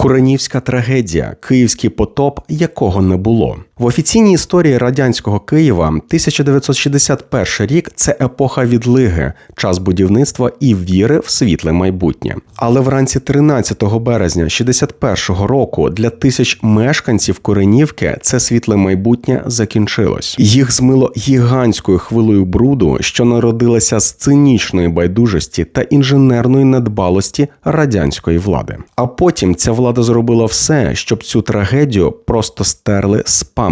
Куренівська трагедія, київський потоп, якого не було. В офіційній історії радянського Києва 1961 рік це епоха відлиги, час будівництва і віри в світле майбутнє. Але вранці 13 березня 61 року для тисяч мешканців Куренівки це світле майбутнє закінчилось. Їх змило гігантською хвилою бруду, що народилася з цинічної байдужості та інженерної недбалості радянської влади. А потім ця влада зробила все, щоб цю трагедію просто стерли з пам'яті.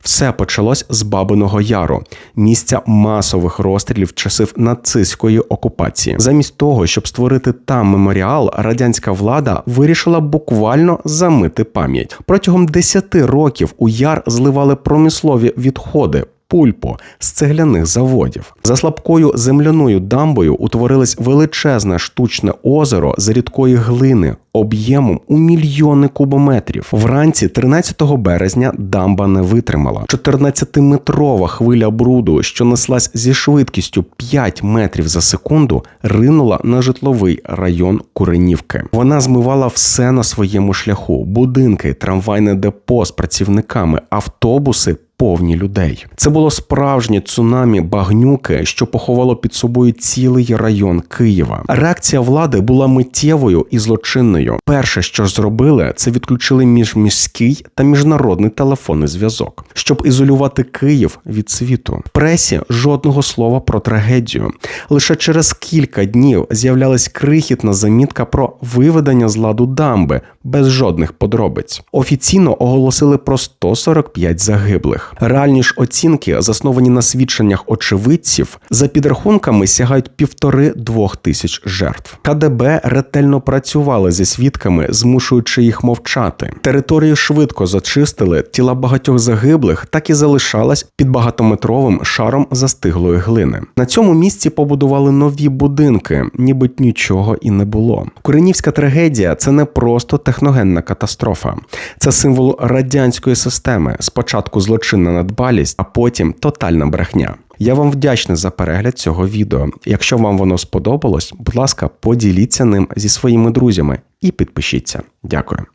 Все почалось з Бабиного Яру, місця масових розстрілів часів нацистської окупації. Замість того, щоб створити там меморіал, радянська влада вирішила буквально замити пам'ять. Протягом 10 років у яр зливали промислові відходи. Пульпо з цегляних заводів за слабкою земляною дамбою утворилось величезне штучне озеро з рідкої глини об'ємом у мільйони кубометрів. Вранці 13 березня дамба не витримала. 14-метрова хвиля бруду, що неслась зі швидкістю 5 метрів за секунду, ринула на житловий район Куренівки. Вона змивала все на своєму шляху: будинки, трамвайне депо з працівниками, автобуси повні людей. Це було справжнє цунамі багнюки, що поховало під собою цілий район Києва. Реакція влади була миттєвою і злочинною. Перше, що зробили, це відключили міжміський та міжнародний телефонний зв'язок, щоб ізолювати Київ від світу. В пресі жодного слова про трагедію. Лише через кілька днів з'являлась крихітна замітка про виведення з ладу дамби без жодних подробиць. Офіційно оголосили про 145 загиблих. Реальні ж оцінки, засновані на свідченнях очевидців, за підрахунками сягають півтори-двох тисяч жертв. КДБ ретельно працювали зі свідками, змушуючи їх мовчати. Територію швидко зачистили, тіла багатьох загиблих так і залишалась під багатометровим шаром застиглої глини. На цьому місці побудували нові будинки, ніби нічого і не було. Куренівська трагедія це не просто техногенна катастрофа, це символ радянської системи. Спочатку злочинна надбалість, а потім тотальна брехня. Я вам вдячний за перегляд цього відео. Якщо вам воно сподобалось, будь ласка, поділіться ним зі своїми друзями і підпишіться. Дякую.